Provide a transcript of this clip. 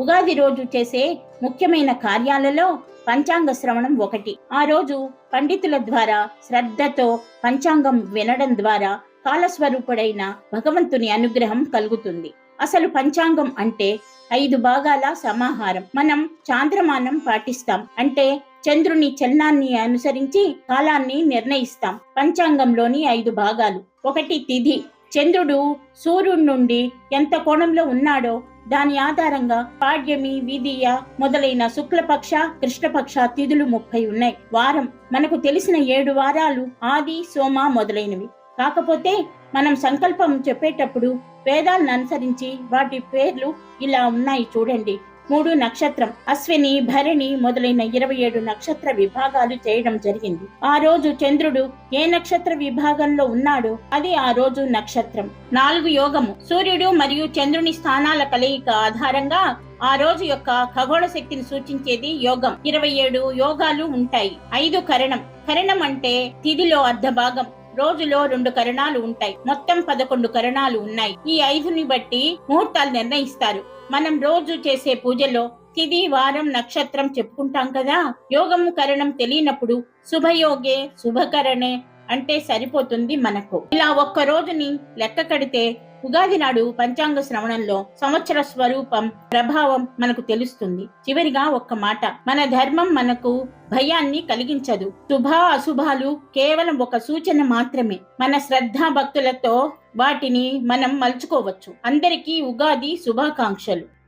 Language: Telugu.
ఉగాది రోజు చేసే ముఖ్యమైన కార్యాలలో పంచాంగ శ్రవణం ఒకటి. ఆ రోజు పండితుల ద్వారా శ్రద్ధతో పంచాంగం వినడం ద్వారా కాలస్వరూపుడైన భగవంతుని అనుగ్రహం కలుగుతుంది. అసలు పంచాంగం అంటే ఐదు భాగాల సమాహారం. మనం చాంద్రమానం పాటిస్తాం. అంటే చంద్రుని చలనాన్ని అనుసరించి కాలాన్ని నిర్ణయిస్తాం. పంచాంగంలోని ఐదు భాగాలు. ఒకటి తిథి. చంద్రుడు సూర్యుడి నుండి ఎంత కోణంలో ఉన్నాడో దాని ఆధారంగా పాడ్యమి విధియ మొదలైన శుక్లపక్ష కృష్ణపక్ష తిథులు ముప్పై ఉన్నాయి. వారం మనకు తెలిసిన ఏడు వారాలు ఆది సోమ మొదలైనవి. కాకపోతే మనం సంకల్పం చెప్పేటప్పుడు వేదాలను అనుసరించి వాటి పేర్లు ఇలా ఉన్నాయి చూడండి. మూడు నక్షత్రం అశ్విని భరణి మొదలైన ఇరవై ఏడు నక్షత్ర విభాగాలు చేయడం జరిగింది. ఆ రోజు చంద్రుడు ఏ నక్షత్ర విభాగంలో ఉన్నాడో అది ఆ రోజు నక్షత్రం. నాలుగు యోగము సూర్యుడు మరియు చంద్రుని స్థానాల కలయిక ఆధారంగా ఆ రోజు యొక్క ఖగోళ శక్తిని సూచించేది యోగం. ఇరవై ఏడు యోగాలు ఉంటాయి. ఐదు కరణం కరణం అంటే తిథిలో అర్ధ భాగం రోజులో రెండు కరణాలు ఉంటాయి. మొత్తం పదకొండు కరణాలు ఉన్నాయి. ఈ ఐదుని బట్టి ముహూర్తాలు నిర్ణయిస్తారు. మనం రోజు చేసే పూజలో తిది వారం నక్షత్రం చెప్పుకుంటాం కదా? యోగము కరణం తెలియనప్పుడు శుభయోగే శుభకరణే అంటే సరిపోతుంది మనకు. ఇలా ఒక్క రోజుని లెక్క కడితే ఉగాది నాడు పంచాంగ శ్రవణంలో సంవత్సర స్వరూపం ప్రభావం మనకు తెలుస్తుంది. చివరిగా ఒక్క మాట మన ధర్మం మనకు భయాన్ని కలిగించదు. శుభ అశుభాలు కేవలం ఒక సూచన మాత్రమే. మన శ్రద్ధా భక్తులతో వాటిని మనం మలుచుకోవచ్చు. అందరికీ ఉగాది శుభాకాంక్షలు.